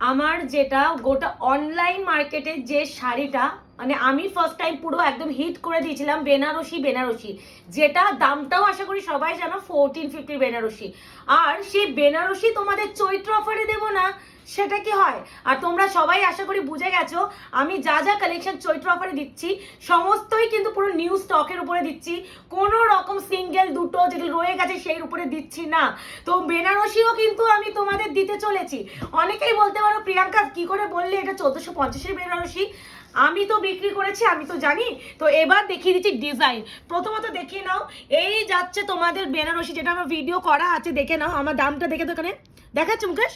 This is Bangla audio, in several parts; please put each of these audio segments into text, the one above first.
আমার যেটা গোটা অনলাইন মার্কেটে যে শাড়িটা মানে আমি ফার্স্ট টাইম পুরো একদম হিট করে দিয়েছিলাম বেনারসি বেনারসি। যেটা দামটাও আশা করি সবাই জানো ফোরটিন ফিফটি বেনারসি। আর সেই বেনারসি তোমাদের চৈত্র অফারে দেবো না, সেটা কি হয়? আর তোমরা সবাই আশা করি বুঝে গেছো, আমি যা যা কালেকশন চৈত্র অফারে দিচ্ছি, সমস্তই কিন্তু পুরো নিউ স্টকের উপরে দিচ্ছি। কোনো রকম সিঙ্গেল দুটো যেগুলো রয়ে গেছে সেই উপরে দিচ্ছি না। তো বেনারসিও কিন্তু আমি তোমাদের দিতে চলেছি। অনেকেই বলতে পারো, প্রিয়াঙ্কা, কি করে বললে এটা চোদ্দশো পঞ্চাশের বেনারসি? আমি তো বিক্রি করেছি, আমি তো জানি। তো এবার দেখিয়ে দিচ্ছি ডিজাইন প্রথমত দেখিয়ে নাও, এই যাচ্ছে তোমাদের বেনারসি, যেটা আমার ভিডিও করা আছে, দেখে নাও, আমার দামটা দেখে তো এখানে। দেখাচ্ছে মুকেশ?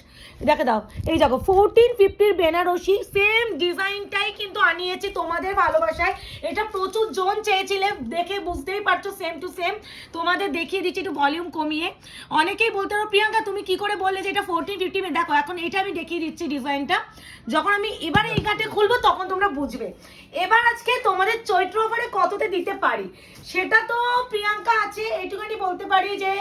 দেখে দাও। এই দেখো ফোরটিন ফিফটির বেনারসি সেম ডিজাইনটাই কিন্তু আনিয়েছি তোমাদের ভালোবাসায়। এটা প্রচুর জন চেয়েছিলে, দেখে বুঝতেই পারছ সেম টু সেম তোমাদের দেখিয়ে দিচ্ছি একটু ভলিউম কমিয়ে। অনেকেই বলতে পারো, প্রিয়াঙ্কা, তুমি কি করে বললে যে এটা ফোরটিন ফিফটি দেখো, এখন এটা আমি দেখিয়ে দিচ্ছি ডিজাইনটা যখন আমি এবারে এই কাটে খুলবো, তখন তোমরা বুঝবে। এবার আজকে তোমাদের চৈত্র অফারে কততে দিতে পারি? সেটা তো প্রিয়াঙ্কা আছে, এইটুখানি বলতে পারি যে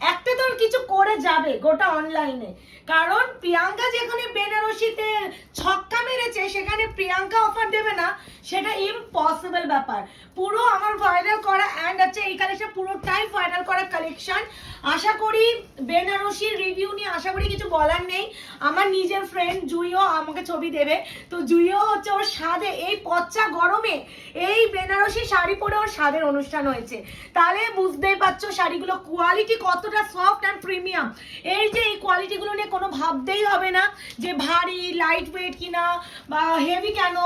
একটা তোর কিছু করে যাবে গোটা অনলাইনে কারণ প্রিয়াঙ্কা যেখানে বেনারসিতে ছক্কা মেরেছে, সেখানে প্রিয়াঙ্কা অফার দেবে না, সেটা ইম্পসিবল ব্যাপার। পুরো আমার ভাইরাল করা অ্যান্ড আছে এই কালেকশন পুরোটাই ভাইরাল করা কালেকশন আশা করি বেনারসির রিভিউ নিয়ে আশা করি কিছু বলার নেই। আমার নিজের ফ্রেন্ড জুইও আমাকে ছবি দেবে। তো জুইও হচ্ছে ওর স্বাদে, এই পচ্চা গরমে এই বেনারসি শাড়ি পরে ওর স্বাদের অনুষ্ঠান হয়েছে। তাহলে বুঝতেই পারছ শাড়িগুলো কোয়ালিটি কতটা সফট অ্যান্ড প্রিমিয়াম এই যে এই কোয়ালিটিগুলো নিয়ে কোনো ভাবতেই হবে না যে ভারী লাইট ওয়েট কিনা বা হেভি কেন?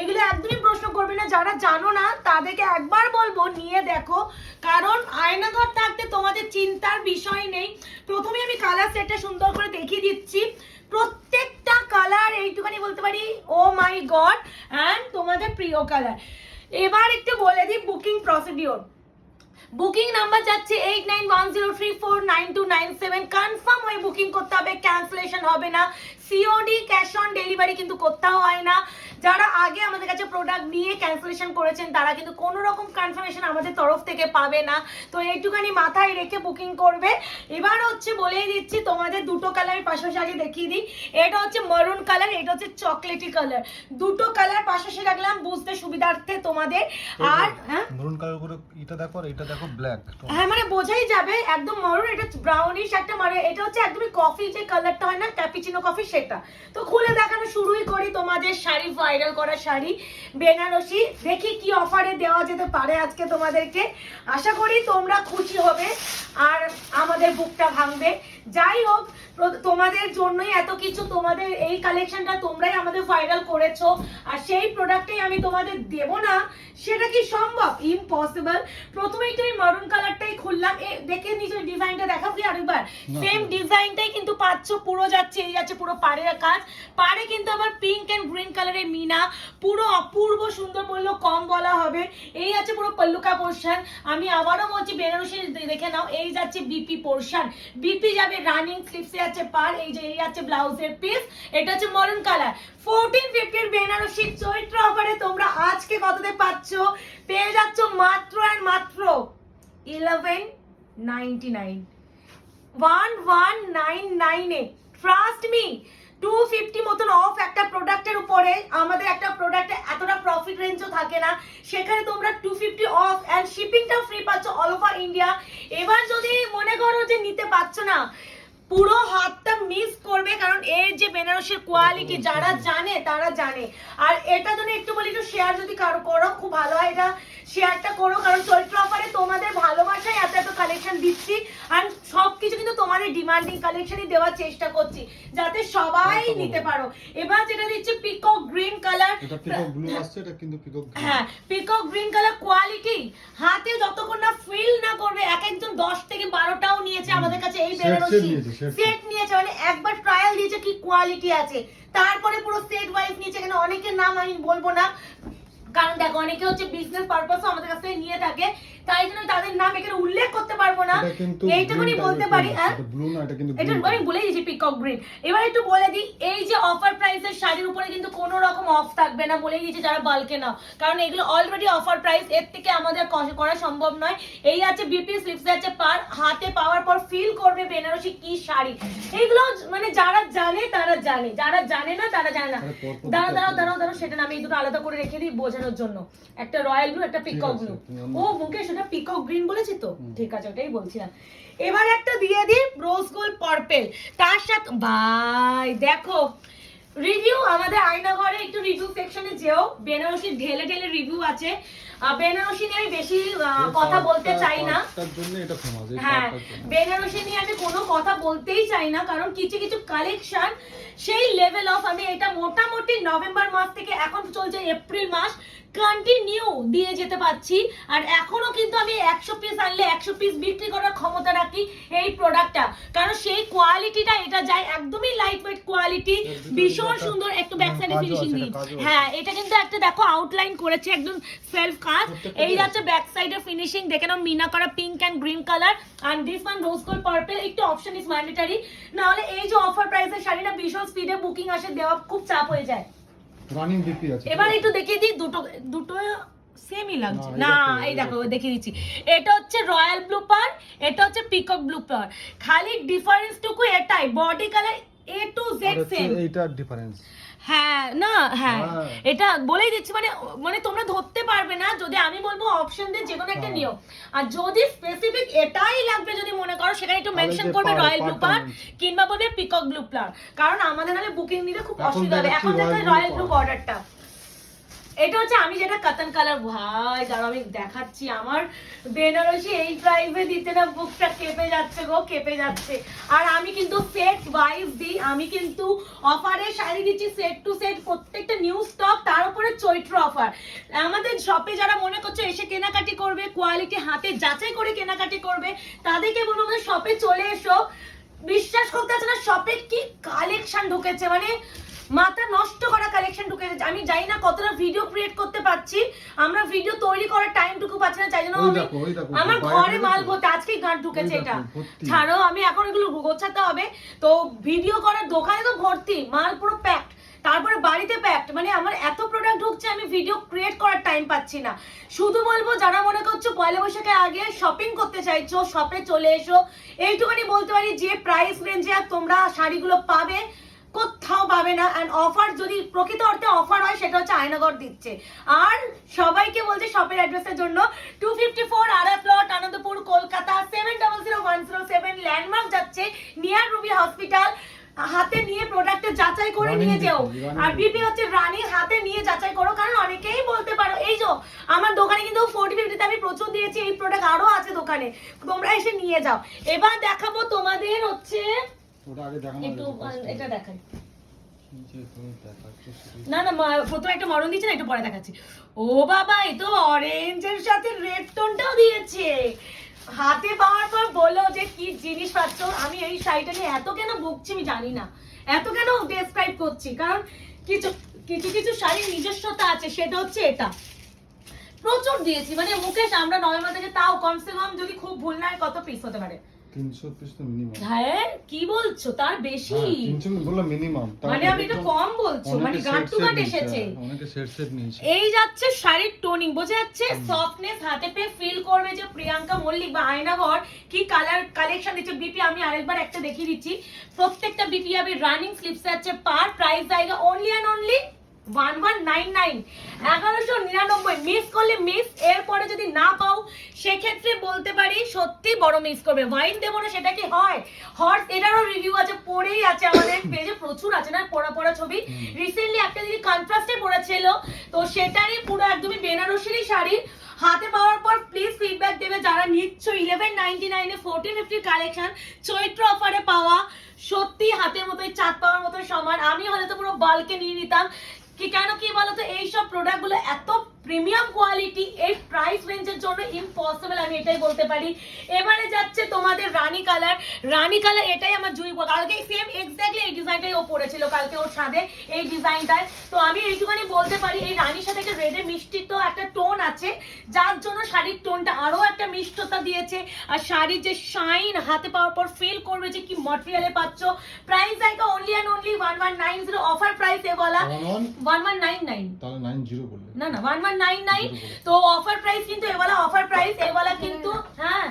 এগুলো একদমই প্রশ্ন করবে না। যারা জানো না, তাদেরকে একবার বলব, নিয়ে দেখো। কারণ আয়নাঘর থাকতে তোমাদের চিন্তার বিষয় নেই। প্রথমে আমি কালার সেটটা সুন্দর করে দেখিয়ে দিচ্ছি। প্রত্যেকটা কালার এইটুখানি বলতে পারি। ও মাই গড অ্যান্ড তোমাদের প্রিয় কালার এবার একটু বলে দিই বুকিং প্রসিডিওর বুকিং নাম্বার যাচ্ছে eight nine one zero three four nine two nine seven confirm হয়ে বুকিং করতে হবে ক্যান্সেলেশন হবে না। সিওডি ক্যাশ অন ডেলিভারি কিন্তু করতে হয় না। যারা আগে আমাদের কাছে প্রোডাক্ট নিয়ে ক্যান্সেলেশন করেছেন তারা কিন্তু কোনো রকম কনফার্মেশন আমাদের তরফ থেকে পাবে না। তো এইটুখানি মাথায় রেখে বুকিং করবে। এবার হচ্ছে বলেই দিচ্ছি তোমাদের দুটো কালারের পাশাপাশি আগে দেখিয়ে দিই। এটা হচ্ছে মারুন কালার এটা হচ্ছে চকলেটি কালার দুটো কালার পাশাপাশি রাখলাম বুঝতে সুবিধার্থে তোমাদের। আর হ্যাঁ? মেরুন কালার করে এটা দেখো আর এটা দেখো ব্ল্যাক হ্যাঁ মানে বোঝাই যাবে একদম মরুন এটা ব্রাউনিশ একটা মানে এটা হচ্ছে একদমই কফি যে কালারটা হয় না ক্যাপিচিনো কফি সেটা। তো খুলে দেখানো শুরুই করি তোমাদের শাড়ি ভাইরাল করা শাড়ি বেনারসি। দেখি কি অফারে দেওয়া যেতে পারে আজকে তোমাদেরকে। আশা করি তোমরা খুশি হবে আর আমাদের বুকটা ভাঙবে। যাই হোক তোমাদের জন্যই এত কিছু তোমাদের এই কালেকশনটা তোমরাই আমাদের ভাইরাল করেছ। আর সেই প্রোডাক্টটাই আমি তোমাদের দেব না। সেটা কি সম্ভব? ইম্পসিবল প্রথমেই তুমি মারুন কালারটাই খুললাম। এ দেখে নিজের ডিজাইনটা দেখাও কি আরেকবার। সেম ডিজাইনটাই কিন্তু পাচ্ছ পুরো যাচ্ছে এই যাচ্ছে পুরো পাড়ের কাজ। পাড়ে কিন্তু আবার পিঙ্ক এন্ড গ্রিন কালারের মিনা পুরো অপূর্ব সুন্দর বললেও কম বলা হবে। এই আছে পুরো পল্লুকা পোর্শন। আমি আবারও বলছি, বেনারসি দেখে নাও, এই যাচ্ছে বিপি পোর্শন। বিপি যাবে রানিং স্লিপসে আছে পার, এই যে এই আছে ব্লাউজের পিস এটা হচ্ছে মরুন কালার ফোরটিন ফিফটির বেনারসি চৈত্র অফারে তোমরা আজকে কততে পাচ্ছ? পেয়ে যাচ্ছ মাত্র আর মাত্র eleven ninety nine one one nine নাইনে ট্রাস্ট মি টু ফিফটি মতন অফ একটা প্রোডাক্টের উপরে আমাদের একটা প্রোডাক্টে এতটা প্রফিট রেঞ্জও থাকে না। সেখানে তোমরা টু ফিফটি অফ অ্যান্ড শিপিংটাও ফ্রি পাচ্ছ অল ওভার ইন্ডিয়া এবার যদি মনে করো যে নিতে পারছ না পুরো হাতটা মিস করবে কারণ এর যে বেনারসের কোয়ালিটি যারা জানে তারা জানে। আর এটা যদি একটু বলি একটু শেয়ার যদি কারও করো খুব ভালো হয় এটা। শেয়ারটা করো কারণ চৈত্র অফারে তোমাদের ভালোবাসায় এত এত কালেকশন দিচ্ছি। আর সবকিছু কিন্তু তোমাদের ডিমান্ডিং কালেকশনই দেওয়ার চেষ্টা করছি যাতে সবাই নিতে পারো। এবার যেটা দিচ্ছি পিকক গ্রিন কালার হ্যাঁ পিকক গ্রিন কালার কোয়ালিটি হাতে যতক্ষণ না ফিল না করবে এক একজন দশ থেকে বারোটাও নিয়েছে আমাদের কাছে এই বেনারসি। সেট নিয়েছে মানে একবার ট্রায়াল দিয়েছে কি কোয়ালিটি আছে। তারপরে পুরো সেট ওয়াইজ নিয়েছে, এখানে অনেকের নাম আমি বলব না। কারণ দেখো, অনেকে হচ্ছে বিজনেস পারপাসও আমাদের কাছ থেকে নিয়ে থাকে। তাই জন্য তাদের নাম এখানে উল্লেখ করতে পারব না। এইটুকুনি বলতে পারি হ্যাঁ? এটা আমি বলে দিয়েছি পিকক গ্রিন এবার একটু বলে দিই এই যে অফার প্রাইসের শাড়ির উপরে কিন্তু কোনো রকম অফ থাকবে না বলে দিয়েছি যারা বালকে নাও। কারণ এগুলো অলরেডি অফার প্রাইস এর থেকে আমাদের করা সম্ভব নয়। এই আছে বিপি স্লিপস আছে পার হাতে পাওয়ার পর ফিল করবে বেনারসি কি শাড়ি। এইগুলো মানে যারা জানে তারা জানে। যারা জানে না তারা জানে না। পর দাঁড়াও দাঁড়াও দাঁড়াও দাঁড়াও সেটা না আমি এই দুটো আলাদা করে রেখে দিই বোঝানোর জন্য। একটা রয়্যাল ব্লু একটা পিকক ব্লু ও মুকেশ ওটা পিকক গ্রিন বলেছি তো? ঠিক আছে ওটাই বলছিলাম। এবার একটা দিয়ে দিই রোজ গোল্ড পার্পেল তার সাথে ভাই দেখো রিভিউ আমাদের আয়নাঘরে একটু রিভিউ সেকশনে যেও। বেনারসি ঢেলে ঢেলে রিভিউ আছে। বেনারসি নিয়ে আমি বেশি কথা বলতে চাই না। হ্যাঁ বেনারসি নিয়ে আমি কোনো কথা বলতেই চাই না কারণ কিছু কিছু কালেকশন সেই লেভেল অফ আমি এটা মোটামুটি নভেম্বর মাস থেকে এখন চলছে এপ্রিল মাস। কন্টিনিউ দিয়ে যেতে পারছি। আর এখনও কিন্তু আমি একশো পিস আনলে একশো পিস বিক্রি করার ক্ষমতা রাখি এই প্রোডাক্টটা কারণ সেই কোয়ালিটিটা এটা যায় একদমই লাইট ওয়েট কোয়ালিটি ভীষণ সুন্দর একটু ব্যাক সাইডে ফিনিশিং দিই। হ্যাঁ এটা কিন্তু একটা দেখো আউটলাইন করেছে একদম সেলফ কাজ। এই। যাচ্ছে ব্যাক সাইডে ফিনিশিং দেখে নাও মিনা করা pink and green colour and this one rose gold purple একটু অপশন ইজ ম্যান্ডেটরি নাহলে এই যে অফার প্রাইসের শাড়িটা ভীষণ স্পিডে বুকিং আসে দেওয়া খুব চাপ হয়ে যায়। রানিং বিপি আছে। এবার একটু দেখিয়ে দিই দুটো দুটো সেমই লাগছে। না, এই দেখো। দেখিয়ে দিচ্ছি। এটা হচ্ছে রয়্যাল ব্লু পার এটা হচ্ছে পিকক ব্লু পার খালি ডিফারেন্স টুকু এটাই body colour A to Z same এইটা ডিফারেন্স হ্যাঁ না হ্যাঁ হ্যাঁ। এটা বলেই দিচ্ছি মানে মানে তোমরা ধরতে পারবে না যদি আমি বলব অপশন দিয়ে যে কোনো একটা হ্যাঁ। নিও আর যদি স্পেসিফিক এটাই লাগবে যদি মনে করো সেখানে একটু মেনশন করবে রয়্যাল ব্লু পার কিংবা বলবে পিকক ব্লু প্লার কারণ আমাদের নাহলে বুকিং নিতে খুব অসুবিধা হবে এখন দেখো রয়্যাল ব্লু। বর্ডারটা এটা হচ্ছে আমি যেটা কাতান কালার, ভাই, দাঁড়াও, আমি দেখাচ্ছি। আমার বেনারসি এই প্রাইসে দিতে না, বুকটা কেঁপে যাচ্ছে গো, কেঁপে যাচ্ছে। আর আমি কিন্তু সেট ওয়াইজ দিই আমি কিন্তু অফারে শাড়ি দিচ্ছি সেট টু সেট প্রত্যেকটা নিউ স্টক তার উপরে চৈত্র অফার আমাদের শপে যারা মনে করছে এসে কেনাকাটি করবে কোয়ালিটি হাতে যাচাই করে কেনাকাটি করবে, তাদেরকে বলব শপে চলে এসো। বিশ্বাস করতে আছে না শপে কি কালেকশন ঢুকেছে মানে মাথা নষ্ট করা কালেকশন ঢুকে ঢুকেছে আমি জানি না কতটা ভিডিও ক্রিয়েট করতে পারছি। আমরা ভিডিও তৈরি করার টাইমটুকু পাচ্ছি না তাই জন্য আমি আমার ঘরে মাল ভর্তি আজকেই গাঁট ঢুকেছে এটা। ছাড়ো আমি এখন এগুলো গোছাতে হবে। তো ভিডিও করার দোকানে তো ভর্তি মাল পুরো প্যাকড তারপরে বাড়িতে প্যাকড মানে আমার এত প্রোডাক্ট ঢুকছে আমি ভিডিও ক্রিয়েট করার টাইম পাচ্ছি না। শুধু বলব যারা মনে করছ পয়লা বৈশাখের আগে শপিং করতে চাইছো শপে চলে এসো। এইটুখানি বলতে পারি যে প্রাইস রেঞ্জে তোমরা শাড়িগুলো পাবে কোথাও পাবে না। অ্যান্ড অফার যদি প্রকৃত অর্থে অফার হয় সেটা হচ্ছে আয়নাগর দিচ্ছে। আর সবাইকে বলছে শপের অ্যাড্রেসের জন্য। টু ফিফটি ফোর আরা plot Anandapur Kolkata seven double zero one zero seven landmark যাচ্ছে নিয়ার রুবি হসপিটাল হাতে নিয়ে প্রোডাক্টে যাচাই করে নিয়ে যেও। আর বিপি হচ্ছে রানী হাতে নিয়ে যাচাই করো। কারণ অনেকেই বলতে পারো এই যে আমার দোকানে কিন্তু ফোর্টি ফিফটিতে আমি প্রচুর দিয়েছি এই প্রোডাক্ট আরও আছে দোকানে। তোমরা এসে নিয়ে যাও। এবার দেখাবো তোমাদের হচ্ছে ওটা আগে দেখানো একটু এটা দেখাই। না না প্রথমে একটা মরণ দিয়েছে না একটু পরে দেখাচ্ছি। ও বাবা এ তো অরেঞ্জের সাথে রেড টোনটাও দিয়েছে। হাতে পাওয়ার পর বলো যে কি জিনিস পাচ্ছ? আমি এই শাড়িটা নিয়ে এত কেন বকছি আমি জানি না। এত কেন ডেসক্রাইব করছি? কারণ কিছু কিছু কিছু শাড়ির নিজস্বতা আছে সেটা হচ্ছে এটা। প্রচুর দিয়েছি মানে মুকেশ আমরা নভেম্বর থেকে তাও কমসে কম যদি খুব ভুল না হয় কত পিস হতে পারে। 300 পিস তো মিনিমাম হ্যাঁ কি বলছো? তার বেশি। হ্যাঁ, 300 বললাম মিনিমাম মানে আমি এটা কম বলছো। মানে গাঁট টু গাঁট এসেছে। অনেকে সেট সেট নিয়েছে। এই যাচ্ছে শাড়ির টোনিং বোঝা যাচ্ছে সফটনেস হাতে পেয়ে ফিল করবে যে প্রিয়াঙ্কা মল্লিক বা আয়নাঘর। কি কালার কালেকশন দিচ্ছে? বিপি আমি আরেকবার একটা দেখিয়ে দিচ্ছি। প্রত্যেকটা বিপি হবে রানিং স্লিপস আছে পার প্রাইস জায়গা only and only one one nine nine এগারোশো নিরানব্বই। মিস করলে মিস এরপরে যদি না পাও সেক্ষেত্রে বলতে পারি সত্যি বড় মিস করবে। ওয়াইন দেবো না সেটা কি হয়? হর্স এটারও রিভিউ আছে পড়েই আছে আমাদের পেজে প্রচুর আছে না? পড়া পড়া ছবি। রিসেন্টলি একটা দিদি কন্ট্রাস্টে পড়েছিল তো সেটারই পুরো একদমই বেনারসিরই শাড়ি। হাতে পাওয়ার পর প্লিজ ফিডব্যাক দেবে যারা নিচ্ছ। ইলেভেন নাইনটি নাইনে ফোরটিন ফিফটির কালেকশন চৈত্র অফারে পাওয়া। সত্যি হাতের মতোই চাঁদ পাওয়ার মতো সমান। আমি হলে তো পুরো বালকে নিয়ে নিতাম। কি কেন কি বলতো? এইসব প্রোডাক্টগুলো এত প্রিমিয়াম কোয়ালিটি এই প্রাইস রেঞ্জের জন্য ইম্পসিবল আমি এটাই বলতে পারি। এবারে যাচ্ছে তোমাদের রানী কালার। রানী কালার এটাই আমার জুই কালকে সেম এক্স্যাক্টলি এই ডিজাইনটাই ও পড়েছিল কালকে ওর ছাদে এই ডিজাইনটায় তো আমি এইটুখানি বলতে পারি এই রানীর সাথে একটা রেডে মিষ্টি তো একটা টোন আছে। যার জন্য শাড়ির টোনটা আরও একটা মিষ্টতা দিয়েছে। আর শাড়ির যে শাইন হাতে পাওয়ার পর ফিল করবে যে কি মটেরিয়ালে পাচ্ছ। Price আইকা only and only one one nine zero offer price এ বলা। One one one one nine nine তাহলে নাইন জিরো বললে। না না ওয়ান ওয়ান নাইন নাইন তো অফার প্রাইস কিন্তু অফার প্রাইস কিন্তু হ্যাঁ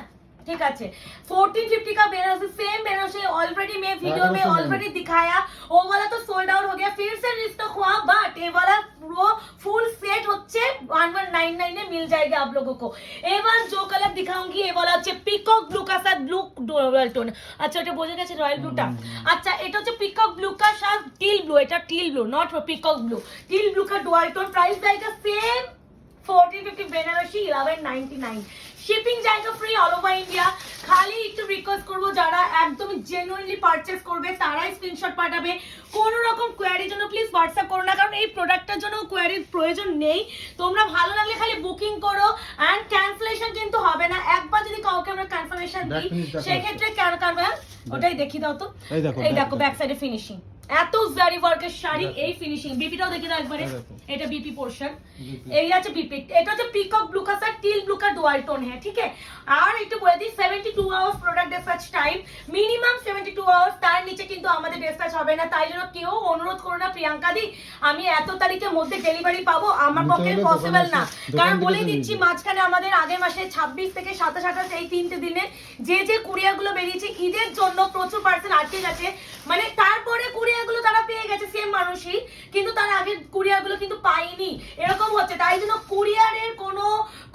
हो गया फिर से रिस्टॉक हुआ बट ये वाला হচ্ছে 1199 में मिल जाएगा आप लोगों को এবার जो कलर दिखाऊंगी ये वाला হচ্ছে পিকক ব্লু का साथ ব্লু রয়্যাল টোন আচ্ছা এটা বোঝা গেছে রয়্যাল ব্লুটা আচ্ছা এটা হচ্ছে পিকক ব্লু का साथ টিল ব্লু এটা teal blue not peacock blue teal blue का ডুয়াল টোন प्राइस जाएगा सेम 1450 বেনারসি 1199 শিপিং জায়গা ফ্রি অল ওভার ইন্ডিয়া খালি একটু request করব যারা একদমই জেনুইনলি পারচেস করবে তারাই স্ক্রিনশট পাঠাবে। কোনো রকম কোয়ারির জন্য প্লিজ হোয়াটসঅ্যাপ করো না কারণ এই প্রোডাক্টটার জন্য কোয়ারির প্রয়োজন নেই। তোমরা ভালো লাগলে খালি বুকিং করো অ্যান্ড ক্যান্সেলেশন কিন্তু হবে না। একবার যদি কাউকে আমরা কনফার্মেশন দিই সেক্ষেত্রে কেন কারবে ওটাই দেখি দাও তো। এই দেখো। ব্যাক সাইডে ফিনিশিং এত জারি ওয়ার্কের শাড়ি এই ফিনিশিং বিপিটাও দেখে দাও একবারে। এটা বিপি পোর্শন এই আছে বিপি এটা হচ্ছে পিকক ব্লু কা স্যার টিল ব্লু কা ডুয়াল টোন হ্যাঁ ঠিক আছে? আর একটু বলে দিই 72 hours product dispatch time minimum 72 hours তার নিচে কিন্তু আমাদের ডিসপ্যাচ হবে না। তাই জন্য কেউ অনুরোধ করো না প্রিয়াঙ্কা দি আমি এত তারিখের মধ্যে ডেলিভারি পাবো আমার পক্ষে পসিবল না। কারণ বলেই দিচ্ছি মাঝখানে আমাদের আগের মাসে 26 থেকে 27 28 এই তিনটে দিনে যে যে কুরিয়ারগুলো বেরিয়েছে ঈদের জন্য প্রচুর পার্সেল আটকে গেছে। পাইনি। এরকম হচ্ছে তাই জন্য কুরিয়ারের কোনো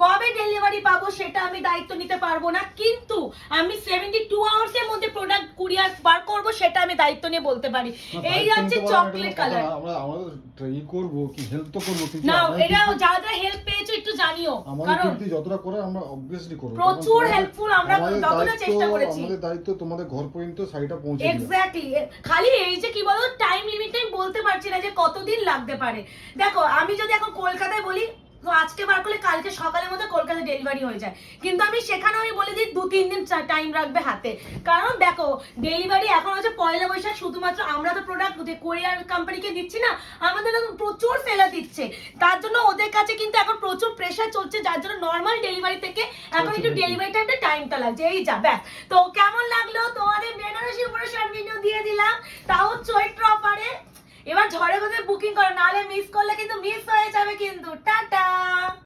কবে ডেলিভারি পাবো সেটা আমি দায়িত্ব নিতে পারব না। কিন্তু আমি সেভেন্টি টু আওয়ার্স এর মধ্যে প্রোডাক্ট কুরিয়ার বার করব সেটা আমি দায়িত্ব নিয়ে বলতে পারি। এই হচ্ছে চকলেট কালার আমরা আমাদের ট্রাই করব কি হেল্প তো করব না এটা যারা যারা হেল্প পেয়েছ জানিও আমাদের কারণ কিন্তু যতটা করে আমরা অবভিয়াসলি করব। প্রচুর হেল্পফুল আমরা যতটা চেষ্টা করেছি। আমাদের দায়িত্ব তোমাদের ঘর পর্যন্ত শাড়িটা পৌঁছে এক্স্যাক্টলি খালি এই যে কি বলো টাইম লিমিট টাইম বলতে পারছি না যে কতদিন লাগতে পারে। দেখো আমি যদি এখন কলকাতায় বলি আজকে বার করলে কালকে সকালের মধ্যে কলকাতায় ডেলিভারি হয়ে যায়। কিন্তু আমি সেখানেও আমি বলে দিই দু তিন দিন টাইম রাখবে হাতে। কারণ দেখো ডেলিভারি এখন হচ্ছে পয়লা বৈশাখ শুধুমাত্র আমরা তো প্রোডাক্ট কোরিয়ার কোম্পানিকে দিচ্ছি না আমাদের প্রচুর সেলার দিচ্ছে। তার জন্য ওদের কাছে কিন্তু এখন প্রচুর প্রেশার চলছে যার জন্য নর্মাল ডেলিভারি থেকে এখন একটু ডেলিভারি টাইমটা টাইমটা লাগছে। এই যা ব্যাস। তো কেমন লাগল? তোমাদের বেনারসি উপরে শর্ট ভিডিও দিয়ে দিলাম। তাও চৈত্র অফারে এবার ঝড়ে বোধহয় বুকিং করো নাহলে মিস করলে কিন্তু মিস হয়ে যাবে কিন্তু। টাটা!